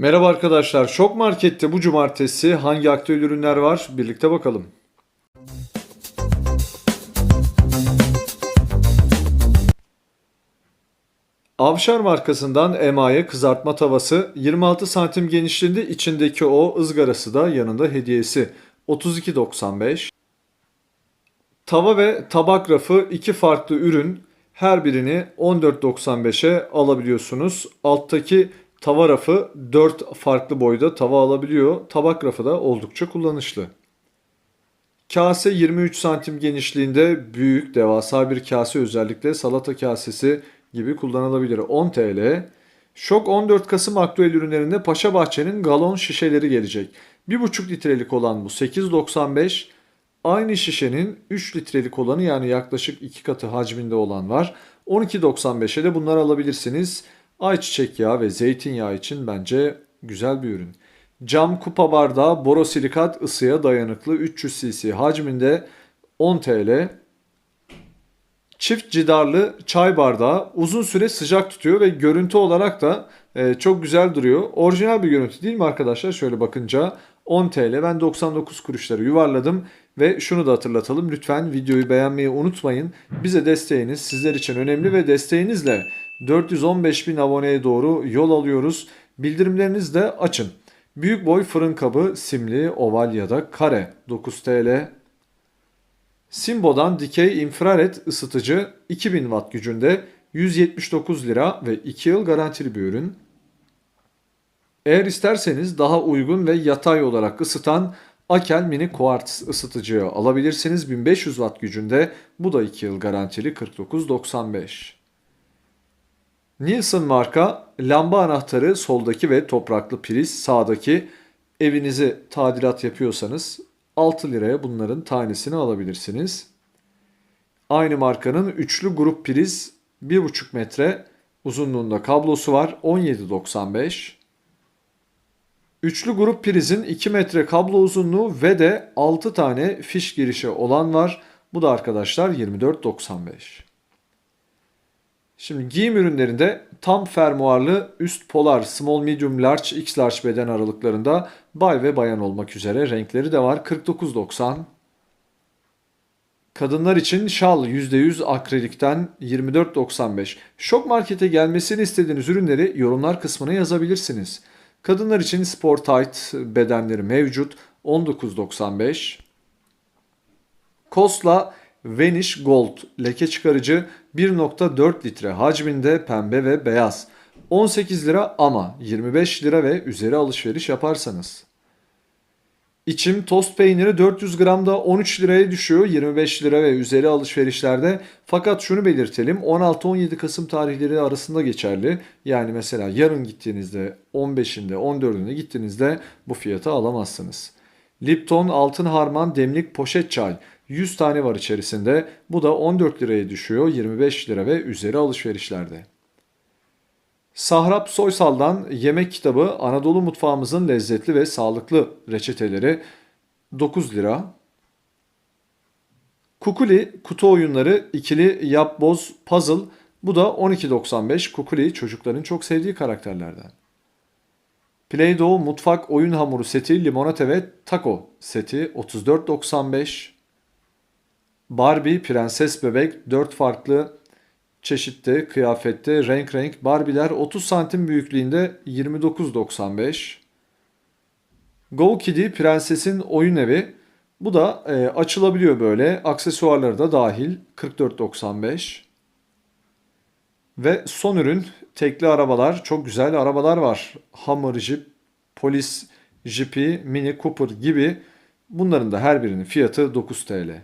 Merhaba arkadaşlar. Şok Market'te bu cumartesi hangi aktüel ürünler var? Birlikte bakalım. Avşar markasından emaye kızartma tavası 26 santim genişliğinde içindeki o ızgarası da yanında hediyesi 32.95. Tava ve tabak rafı iki farklı ürün. Her birini 14.95'e alabiliyorsunuz. Alttaki tava rafı 4 farklı boyda tava alabiliyor. Tabak rafı da oldukça kullanışlı. Kase 23 santim genişliğinde büyük devasa bir kase özellikle salata kasesi gibi kullanılabilir. 10 TL. Şok 14 Kasım aktüel ürünlerinde Paşa Bahçe'nin galon şişeleri gelecek. 1,5 litrelik olan bu 8.95. Aynı şişenin 3 litrelik olanı yani yaklaşık 2 katı hacminde olan var. 12.95'e de bunları alabilirsiniz. Ayçiçek yağı ve zeytinyağı için bence güzel bir ürün. Cam kupa bardağı borosilikat ısıya dayanıklı 300 cc hacminde 10 TL. Çift cidarlı çay bardağı uzun süre sıcak tutuyor ve görüntü olarak da e, çok güzel duruyor. Orijinal bir görüntü değil mi arkadaşlar? Şöyle bakınca 10 TL ben 99 kuruşları yuvarladım ve şunu da hatırlatalım. Lütfen videoyu beğenmeyi unutmayın. Bize desteğiniz sizler için önemli ve desteğinizle 415 bin aboneye doğru yol alıyoruz. Bildirimlerinizi de açın. Büyük boy fırın kabı simli, oval ya da kare 9 TL. Simbo'dan dikey infrared ısıtıcı 2000 watt gücünde 179 lira ve 2 yıl garantili bir ürün. Eğer isterseniz daha uygun ve yatay olarak ısıtan Akel Mini Quartz ısıtıcıyı alabilirsiniz 1500 watt gücünde. Bu da 2 yıl garantili 49.95. Nielsen marka lamba anahtarı soldaki ve topraklı priz sağdaki evinizi tadilat yapıyorsanız 6 liraya bunların tanesini alabilirsiniz. Aynı markanın üçlü grup priz 1,5 metre uzunluğunda kablosu var 17.95. Üçlü grup prizin 2 metre kablo uzunluğu ve de 6 tane fiş girişi olan var. Bu da arkadaşlar 24.95. Şimdi giyim ürünlerinde tam fermuarlı üst polar small medium large x large beden aralıklarında bay ve bayan olmak üzere renkleri de var 49.90. Kadınlar için şal %100 akrilikten 24.95. Şok markete gelmesini istediğiniz ürünleri yorumlar kısmına yazabilirsiniz. Kadınlar için spor tight bedenleri mevcut 19.95. Kosla Vanish Gold leke çıkarıcı 1.4 litre hacminde pembe ve beyaz. 18 lira ama 25 lira ve üzeri alışveriş yaparsanız. İçim tost peyniri 400 gramda 13 liraya düşüyor 25 lira ve üzeri alışverişlerde. Fakat şunu belirtelim 16-17 Kasım tarihleri arasında geçerli. Yani mesela yarın gittiğinizde 15'inde 14'ünde gittiğinizde bu fiyatı alamazsınız. Lipton Altın Harman demlik poşet çay 100 tane var içerisinde. Bu da 14 liraya düşüyor 25 lira ve üzeri alışverişlerde. Sahrap Soysal'dan yemek kitabı Anadolu mutfağımızın lezzetli ve sağlıklı reçeteleri 9 lira. Kukuli kutu oyunları ikili yap boz puzzle bu da 12.95. Kukuli çocukların çok sevdiği karakterlerden. Play-Doh mutfak oyun hamuru seti limonata ve taco seti 34.95. Barbie prenses bebek 4 farklı çeşitte, kıyafette, renk renk Barbie'ler 30 santim büyüklüğünde 29.95. Go Kiddy Prenses'in oyun evi. Bu da e, açılabiliyor böyle. Aksesuarları da dahil 44.95. Ve son ürün tekli arabalar. Çok güzel arabalar var. Hummer Jeep, Polis Jeep'i, Mini Cooper gibi. Bunların da her birinin fiyatı 9 TL.